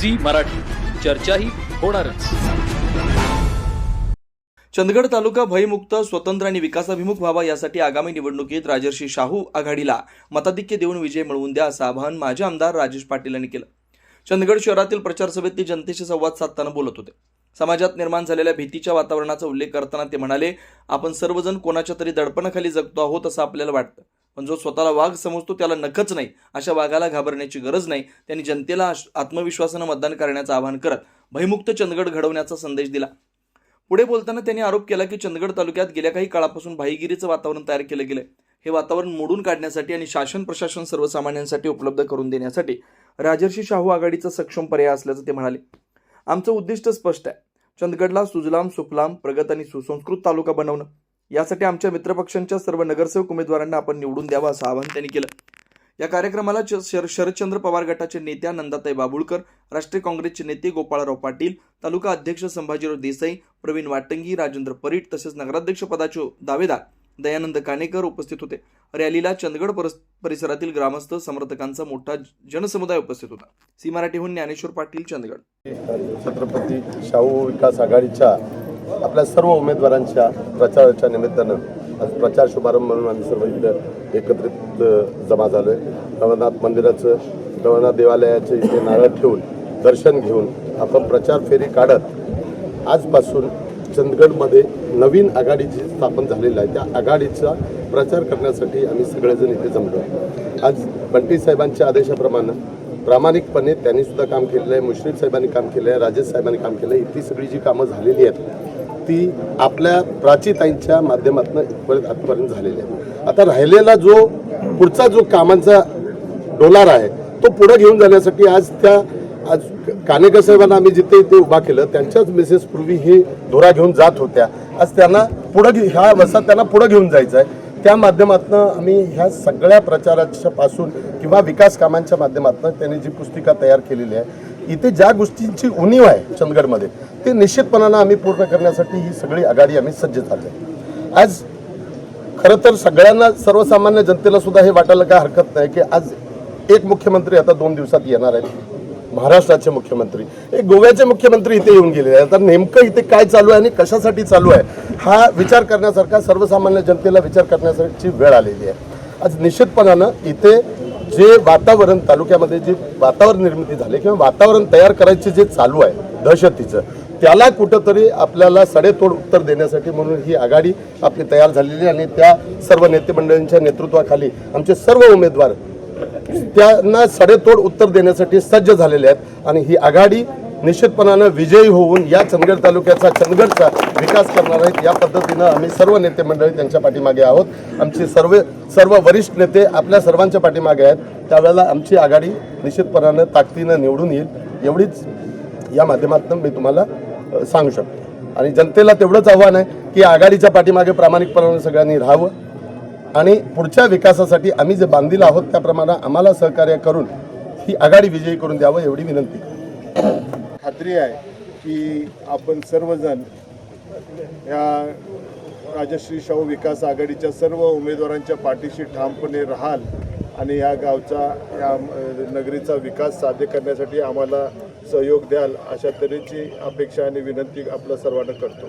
Zee Marathi. चर्चाही होणारच. चंदगड तालुका भयमुक्त स्वतंत्र आणि विकासाभिमुख व्हावा यासाठी आगामी निवडणुकीत राजर्षी शाहू आघाडीला मताधिक्य देऊन विजय मिळवून द्या असं आवाहन माजी आमदार राजेश पाटील यांनी केलं. चंदगड शहरातील प्रचार सभेत ते जनतेशी संवाद साधताना बोलत होते. समाजात निर्माण झालेल्या भीतीच्या वातावरणाचा उल्लेख करताना ते म्हणाले आपण सर्वजण कोणाच्या तरी दडपणाखाली जगतो आहोत असं आपल्याला वाटतं. पण जो स्वतःला वाघ समजतो त्याला नखच नाही. अशा वाघाला घाबरण्याची गरज नाही. त्यांनी जनतेला आत्मविश्वासानं मतदान करण्याचं आवाहन करत भयमुक्त चंदगड घडवण्याचा संदेश दिला. पुढे बोलताना त्यांनी आरोप केला की चंदगड तालुक्यात गेल्या काही काळापासून भाईगिरीचं वातावरण तयार केलं गेलंय. हे वातावरण मोडून काढण्यासाठी आणि शासन प्रशासन सर्वसामान्यांसाठी उपलब्ध करून देण्यासाठी राजर्षी शाहू आघाडीचा सक्षम पर्याय असल्याचं ते म्हणाले. आमचं उद्दिष्ट स्पष्ट आहे. चंदगडला सुजलाम सुफलाम प्रगत आणि सुसंस्कृत तालुका बनवणं. यासाठी आमच्या मित्रपक्षांच्या सर्व नगरसेवक उमेदवारांना आपण निवडून द्यावा असं आवाहन त्यांनी केलं. या कार्यक्रमाला शर- शरदचंद्र पवार गटाचे नेत्या नंदाताई बाबुळकर राष्ट्रीय काँग्रेसचे नेते गोपाळराव पाटील तालुका अध्यक्ष संभाजीराव देसाई प्रवीण वाटंगी राजेंद्र परीट तसेच नगराध्यक्ष पदाचे दावेदार दयानंद कानेकर उपस्थित होते. रॅलीला चंदगड परिसरातील ग्रामस्थ समर्थकांचा मोठा जनसमुदाय उपस्थित होता. सी मराठीहून ज्ञानेश्वर पाटील चंदगड. छत्रपती शाहू विकास आघाडीच्या आपल्या सर्व उमेदवारांच्या प्रचाराच्या निमित्तानं आज प्रचार शुभारंभ म्हणून आम्ही सर्व इथं एकत्रित जमा झालो आहे रवनाथ मंदिराचं रवनाथ देवालयाचे इथे नारळ ठेवून दर्शन घेऊन आपण प्रचार फेरी काढत आजपासून चंदगडमध्ये नवीन आघाडी जी स्थापन झालेली आहे त्या आघाडीचा प्रचार करण्यासाठी आम्ही सगळेजण इथे जमलो आहे. आज बंटी साहेबांच्या आदेशाप्रमाणे प्रामाणिकपणे त्यांनी सुद्धा काम केलेलं आहे मुश्रीफ साहेबांनी काम केलं आहे राजेश साहेबांनी काम केलं आहे. इथली सगळी जी कामं झालेली आहेत ती आपल्या प्राचीताईंच्या माध्यमातून इथपर्यंत आजपर्यंत झालेली आहे आता राहिलेला जो पुढचा जो कामांचा डोलार आहे तो पुढे घेऊन जाण्यासाठी आज त्या आज कानेकर साहेबांना आम्ही जिथे इथे उभा केलं त्यांच्याच मिसेस पूर्वी हे धोरा घेऊन जात होत्या. आज त्यांना पुढं घे- ह्या वसात त्यांना पुढं घेऊन जायचं आहे. त्या माध्यमातून आम्ही ह्या सगळ्या प्रचाराच्या पासून किंवा विकास कामांच्या माध्यमातून त्यांनी जी पुस्तिका तयार केलेली आहे इथे ज्या गोष्टींची उणीव आहे चंदगडमध्ये ते निश्चितपणानं आम्ही पूर्ण करण्यासाठी ही सगळी आघाडी आम्ही सज्ज झाली आहे. आज खरं तर सगळ्यांना सर्वसामान्य जनतेला सुद्धा हे वाटायला काय हरकत नाही की आज एक मुख्यमंत्री आता दोन दिवसात येणार आहेत. महाराष्ट्राचे मुख्यमंत्री. एक गोव्याचे मुख्यमंत्री इथे येऊन गेलेले आहेत. तर नेमकं इथे काय चालू आहे आणि कशासाठी चालू आहे हा विचार करण्यासारखा सर्वसामान्य जनतेला विचार करण्यासाठीची वेळ आलेली आहे. आज निश्चितपणानं इथे जे वातावरण तालुक्यामध्ये जे वातावरण निर्मिती झाले किंवा वातावरण तयार करायचे जे चालू आहे दहशतीचं त्याला कुठंतरी आपल्याला सडेतोड उत्तर देण्यासाठी म्हणून ही आघाडी आपली तयार झालेली आणि त्या सर्व नेते मंडळींच्या नेतृत्वाखाली आमचे सर्व उमेदवार त्यांना सडेतोड उत्तर देण्यासाठी सज्ज झालेले आहेत. आणि ही आघाडी निश्चितपणानं विजयी होऊन या चंदगड तालुक्याचा चंदगडचा विकास करणार आहेत. या पद्धतीनं आम्ही सर्व नेते मंडळी त्यांच्या पाठीमागे आहोत. आमचे सर्व सर्व वरिष्ठ नेते आपल्या सर्वांच्या पाठीमागे आहेत. त्यावेळेला आमची आघाडी निश्चितपणानं ताकदीनं निवडून येईल. एवढीच या माध्यमातून मी तुम्हाला सांगू शकतो. आणि जनतेला तेवढंच आव्हान आहे की आघाडीच्या पाठीमागे प्रामाणिकपणाने सगळ्यांनी राहावं. आणि पुढच्या विकासासाठी आम्ही जे बांधील आहोत त्याप्रमाणे आम्हाला सहकार्य करून ही आघाडी विजयी करून द्यावं एवढी विनंती. खात्री आहे की आपण सर्वजण या राजश्री शाहू विकास आघाडीच्या सर्व उमेदवारांच्या पाठीशी ठामपणे राहाल आणि या गावचा या नगरीचा विकास साध्य करण्यासाठी आम्हाला सहयोग द्याल अशा तऱ्हेची अपेक्षा आणि विनंती आपल्या सर्वांना करतो.